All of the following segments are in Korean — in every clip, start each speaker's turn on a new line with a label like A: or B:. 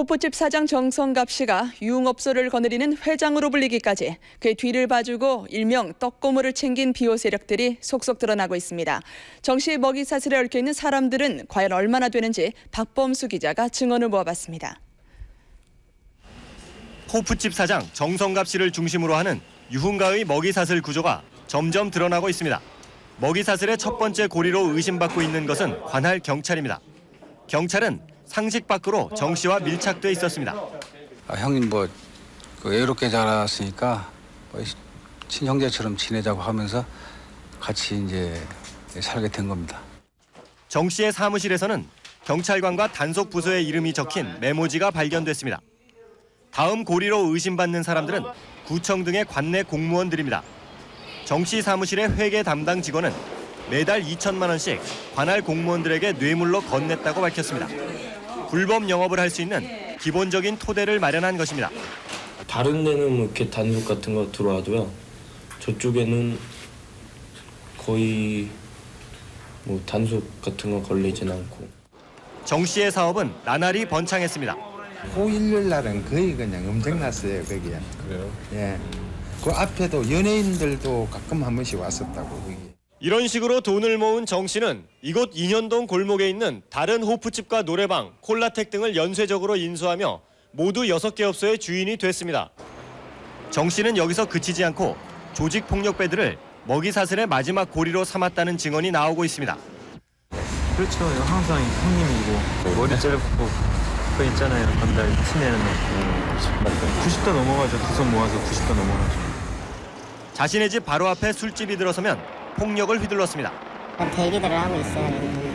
A: 호프집 사장 정성갑 씨가 유흥업소를 거느리는 회장으로 불리기까지 그의 뒤를 봐주고 일명 떡고물을 챙긴 비호 세력들이 속속 드러나고 있습니다. 정 씨의 먹이 사슬에 얽혀 있는 사람들은 과연 얼마나 되는지 박범수 기자가 증언을 모아봤습니다.
B: 호프집 사장 정성갑 씨를 중심으로 하는 유흥가의 먹이 사슬 구조가 점점 드러나고 있습니다. 먹이 사슬의 첫 번째 고리로 의심받고 있는 것은 관할 경찰입니다. 경찰은 상식 밖으로 정 씨와 밀착돼 있었습니다.
C: 아, 형님 뭐그 외롭게 자랐으니까 뭐 친형제처럼 지내자고 하면서 같이 이제 살게 된 겁니다.
B: 정 씨의 사무실에서는 경찰관과 단속 부서의 이름이 적힌 메모지가 발견됐습니다. 다음 고리로 의심받는 사람들은 구청 등의 관내 공무원들입니다. 정 씨 사무실의 회계 담당 직원은 매달 2천만 원씩 관할 공무원들에게 뇌물로 건넸다고 밝혔습니다. 불법 영업을 할 수 있는 기본적인 토대를 마련한 것입니다.
D: 다른 데는 뭐 이렇게 단속 같은 거 들어와도요. 저쪽에는 거의 뭐 단속 같은 거 걸리진 않고.
B: 정 씨의 사업은 나날이 번창했습니다.
E: 호일요일 날은 거의 그냥 엄청났어요 거기에. 그래요? 예. 그 앞에도 연예인들도 가끔 한 번씩 왔었다고 거기.
B: 이런 식으로 돈을 모은 정 씨는 이곳 인현동 골목에 있는 다른 호프집과 노래방, 콜라텍 등을 연쇄적으로 인수하며 모두 6개 업소의 주인이 됐습니다. 정 씨는 여기서 그치지 않고 조직 폭력배들을 먹이 사슬의 마지막 고리로 삼았다는 증언이 나오고 있습니다.
F: 그렇죠. 항상 형님이고 머리 짧고 그거 있잖아요. 건달 티내는 거. 90도 넘어가죠. 두 손 모아서 90도 넘어가죠.
B: 자신의 집 바로 앞에 술집이 들어서면 폭력을 휘둘렀습니다.
G: 대기들을 하고 있어요.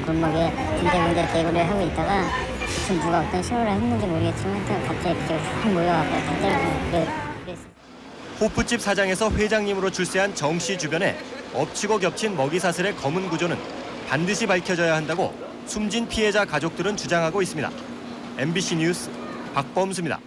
G: 골목에 군데군데 대기를 하고 있다가 무슨 누가 어떤 쇼를 했는지 모르겠지만 갑자기 모여갖고 그랬어요.
B: 호프집 사장에서 회장님으로 출세한 정 씨 주변에 엎치고 겹친 먹이 사슬의 검은 구조는 반드시 밝혀져야 한다고 숨진 피해자 가족들은 주장하고 있습니다. MBC 뉴스 박범수입니다.